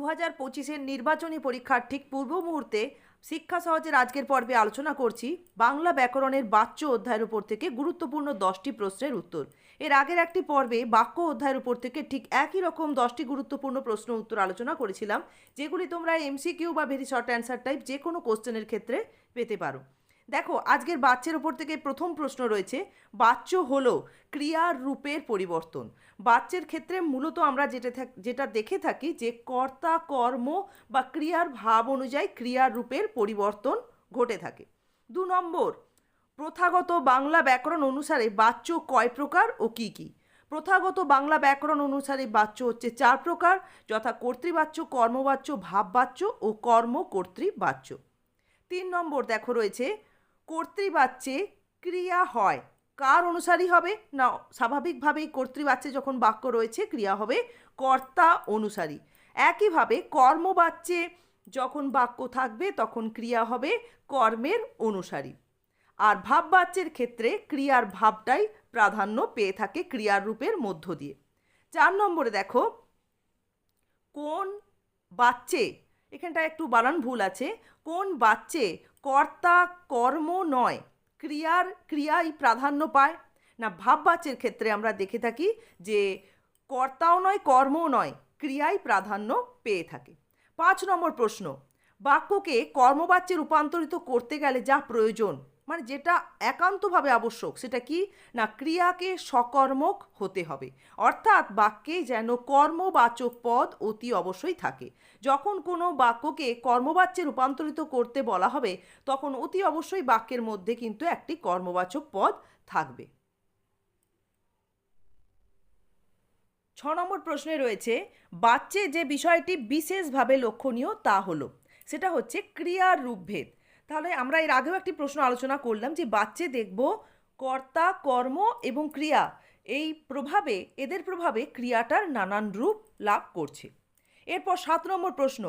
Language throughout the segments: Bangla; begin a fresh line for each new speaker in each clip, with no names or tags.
দু হাজার পঁচিশের নির্বাচনী পরীক্ষার ঠিক পূর্ব মুহূর্তে শিক্ষা সহজের আজকের পর্বে আলোচনা করছি বাংলা ব্যাকরণের বাচ্য অধ্যায়ের উপর থেকে গুরুত্বপূর্ণ দশটি প্রশ্নের উত্তর। এর আগের একটি পর্বে বাক্য অধ্যায়ের উপর থেকে ঠিক একই রকম দশটি গুরুত্বপূর্ণ প্রশ্ন উত্তর আলোচনা করেছিলাম, যেগুলি তোমরা এমসিকিউ বা ভেরি শর্ট অ্যান্সার টাইপ যে কোনো কোশ্চেনের ক্ষেত্রে পেতে পারো। দেখো, আজকের বাচ্চের ওপর থেকে প্রথম প্রশ্ন রয়েছে বাচ্চ হলো ক্রিয়ার রূপের পরিবর্তন। বাচ্চের ক্ষেত্রে মূলত আমরা যেটা যেটা দেখে থাকি যে কর্তা, কর্ম বা ক্রিয়ার ভাব অনুযায়ী ক্রিয়ার রূপের পরিবর্তন ঘটে থাকে। দু নম্বর, প্রথাগত বাংলা ব্যাকরণ অনুসারে বাচ্য কয় প্রকার ও কি কি? প্রথাগত বাংলা ব্যাকরণ অনুসারে বাচ্য হচ্ছে চার প্রকার, যথা কর্তৃবাচ্য, কর্মবাচ্য, ভাববাচ্য ও কর্ম কর্তৃবাচ্য তিন নম্বর দেখো রয়েছে কর্তৃবাচ্যে ক্রিয়া হয়। কার অনুসারী হবে? না, স্বাভাবিকভাবেই কর্তৃবাচ্যে যখন বাক্য রয়েছে, ক্রিয়া হবে কর্তা অনুসারী। একইভাবে কর্মবাচ্যে যখন বাক্য থাকবে, তখন ক্রিয়া হবে কর্মের অনুসারী। আর ভাববাচ্যের ক্ষেত্রে ক্রিয়ার ভাবটাই প্রাধান্য পেয়ে থাকে ক্রিয়ার রূপের মধ্য দিয়ে। চার নম্বরে দেখো, কোন বাচ্চে এখানটা একটু বানান ভুল আছে, কোন বাচ্চে কর্তা, কর্ম নয়, ক্রিয়ার, ক্রিয়াই প্রাধান্য পায়। না, ভাববাচের ক্ষেত্রে আমরা দেখে থাকি যে কর্তাও নয়, কর্মও নয়, ক্রিয়াই প্রাধান্য পেয়ে থাকে। পাঁচ নম্বর প্রশ্ন, বাক্যকে কর্মবাচ্যে রূপান্তরিত করতে গেলে যা প্রয়োজন? মানে যেটা একান্তভাবে আবশ্যক, সেটা কি? না, ক্রিয়াকে সকর্মক হতে হবে। অর্থাৎ বাক্যে যেন কর্মবাচক পদ অতি অবশ্যই থাকে। যখন কোনো বাক্যকে কর্মবাচ্যে রূপান্তরিত করতে বলা হবে, তখন অতি অবশ্যই বাক্যের মধ্যে কিন্তু একটি কর্মবাচক পদ থাকবে। ছ নম্বর প্রশ্নে রয়েছে বাচ্চে যে বিষয়টি বিশেষভাবে লক্ষণীয় তা হলো, সেটা হচ্ছে ক্রিয়ার রূপভেদ। তাহলে আমরা এর আগেও একটি প্রশ্ন আলোচনা করলাম যে বাচ্চে দেখব কর্তা, কর্ম এবং ক্রিয়া। এই প্রভাবে, এদের প্রভাবে ক্রিয়াটার নানান রূপ লাভ করছে। এরপর সাত নম্বর প্রশ্ন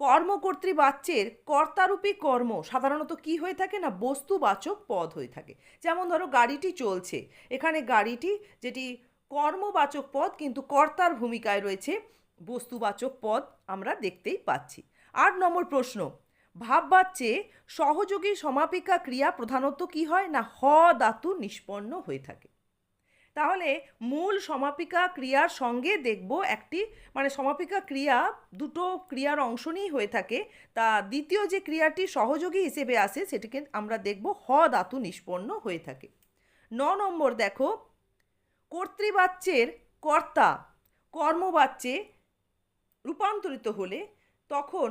কর্মকর্তৃ বাচ্চের কর্তারূপী কর্ম সাধারণত কি হয়ে থাকে না বস্তুবাচক পদ হয়ে থাকে? যেমন ধরো গাড়িটি চলছে, এখানে গাড়িটি যেটি কর্মবাচক পদ কিন্তু কর্তার ভূমিকায় রয়েছে, বস্তুবাচক পদ আমরা দেখতেই পাচ্ছি। আট নম্বর প্রশ্ন ভাববাচ্যে সহযোগী সমাপিকা ক্রিয়া প্রধানত কি হয় না হ ধাতু নিষ্পন্ন হয়ে থাকে। তাহলে মূল সমাপিকা ক্রিয়ার সঙ্গে দেখব একটি মানে সমাপিকা ক্রিয়া দুটো ক্রিয়ার অংশ নিয়েই হয়ে থাকে। তা দ্বিতীয় যে ক্রিয়াটি সহযোগী হিসেবে আসে সেটিকে আমরা দেখব হ ধাতু নিষ্পন্ন হয়ে থাকে। ন নম্বর দেখো, কর্তৃবাচ্যের কর্তা কর্মবাচ্যে রূপান্তরিত হলে তখন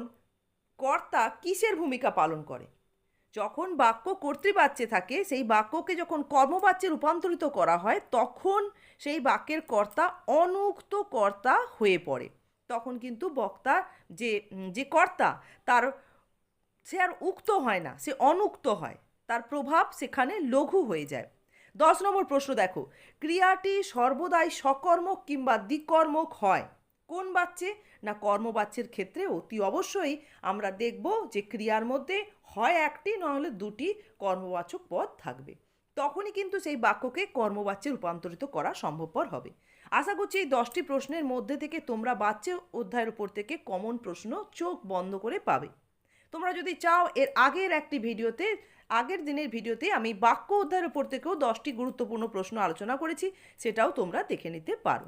কর্তা কিসের ভূমিকা পালন করে? যখন বাক্য কর্তৃবাচ্যে থাকে, সেই বাক্যকে যখন কর্মবাচ্যে রূপান্তরিত করা হয়, তখন সেই বাক্যের কর্তা অনুক্ত কর্তা হয়ে পড়ে। তখন কিন্তু বক্তা যে যে কর্তা, তার, সে আর উক্ত হয় না, সে অনুক্ত হয়। তার প্রভাব সেখানে লঘু হয়ে যায়। দশ নম্বর প্রশ্ন দেখো। ক্রিয়াটি সর্বদাই সকর্মক কিংবা দ্বিকর্মক হয়? কোন বাচ্চে না কর্মবাচ্যের ক্ষেত্রে অতি অবশ্যই আমরা দেখব যে ক্রিয়ার মধ্যে হয় একটি, নাহলে দুটি কর্মবাচক পদ থাকবে। তখনই কিন্তু সেই বাক্যকে কর্মবাচ্যে রূপান্তরিত করা সম্ভবপর হবে। আশা করছি এই দশটি প্রশ্নের মধ্যে থেকে তোমরা বাচ্য অধ্যায়ের উপর থেকে কমন প্রশ্ন চোখ বন্ধ করে পাবে। তোমরা যদি চাও এর আগের একটি ভিডিওতে, আগের দিনের ভিডিওতে আমি বাক্য অধ্যায়ের উপর থেকেও দশটি গুরুত্বপূর্ণ প্রশ্ন আলোচনা করেছি, সেটাও তোমরা দেখে নিতে পারো।